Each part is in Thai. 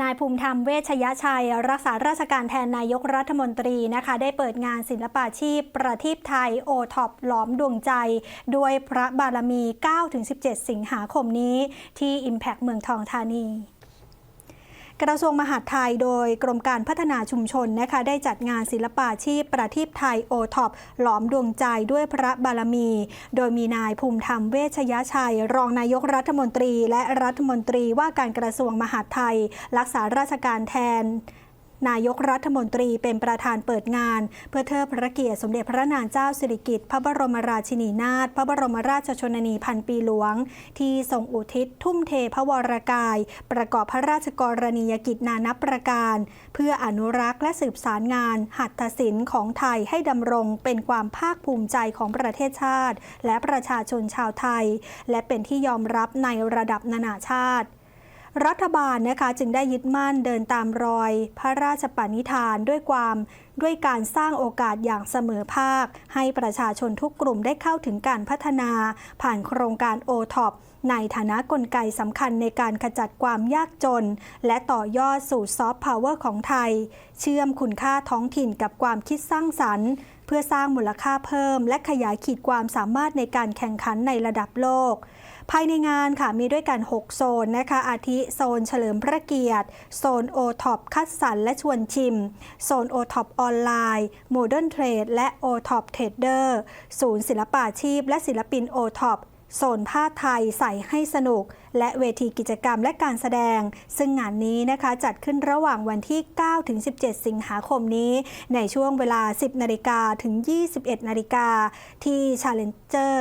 นายภูมิธรรมเวชยชัย รักษาราชการแทนนายกรัฐมนตรีนะคะ ได้เปิดงานศิลปาชีพ ประทีปไทยโอท็อปหลอมดวงใจ ด้วยพระบารมี 9-17 สิงหาคมนี้ ที่ Impact เมืองทองธานี กระทรวงมหาดไทยโดยกรมการพัฒนาชุมชนนะคะได้จัดงานศิลปาชีพประทีปไทยโอท็อปหลอมดวงใจด้วยพระบารมี โดยมีนายภูมิธรรมเวชยชัย รองนายกรัฐมนตรี และรัฐมนตรีว่าการกระทรวงมหาดไทย รักษาราชการแทน นายกรัฐมนตรีเป็นประธานเปิดงาน เพื่อเทิดพระเกียรติสมเด็จพระนางเจ้าสิริกิติ์พระบรมราชินีนาถพระบรมราชชนนีพันปีหลวง ที่ทรงอุทิศทุ่มเทพระวรกาย ประกอบพระราชกรณียกิจนานับประการ เพื่ออนุรักษ์และสืบสารงาน หัตถศิลป์ของไทยให้ดำรงเป็นความภาคภูมิใจของประเทศชาติ และประชาชนชาวไทย และเป็นที่ยอมรับในระดับนานาชาติ รัฐบาลนะคะจึงได้ยึดมั่นเดินตามรอย พระราชปณิธานด้วยความ ด้วยการสร้างโอกาสอย่างเสมอภาค ให้ประชาชนทุกกลุ่มได้เข้าถึงการพัฒนา ผ่านโครงการ o t o p ในฐานะกลไกสำคัญในการขจัดความยากจน และต่อยอดสู่ซอฟต์พาวเวอร์ของไทย เชื่อมคุณค่าท้องถิ่นกับความคิดสร้างสรรค์เพื่อสร้างมูลค่าเพิ่ม และขยายขีดความสามารถในการแข่งขันในระดับโลก ภายในงานค่ะมีด้วยกัน 6 โซนนะคะ อาทิโซนเฉลิมพระเกียรติ โซนโอท็อปคัดสรรและชวนชิม โซนโอท็อปออนไลน์โมเดิร์นเทรดและโอท็อปเทรดเดอร์ศูนย์ศิลปาชีพ และศิลปินโอท็อปโซนผ้าไทยใส่ให้สนุกและเวทีกิจกรรมและการแสดง ซึ่งงานนี้นะคะจัดขึ้นระหว่างวันที่ 9 ถึง 17 สิงหาคมนี้ ในช่วงเวลา 10 นาฬิกาถึง 21 นาฬิกา ที่ Challenger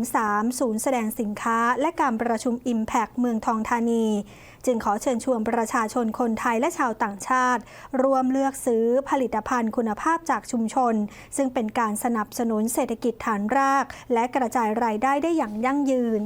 1-3ศูนย์แสดงสินค้า และการประชุม Impact เมืองทองธานี จึงขอเชิญชวนประชาชนคนไทยและชาวต่างชาติรวมเลือกซื้อผลิตภัณฑ์คุณภาพจากชุมชน ซึ่งเป็นการสนับสนุนเศรษฐกิจฐานราก และกระจายรายได้ได้อย่างยั่งยืน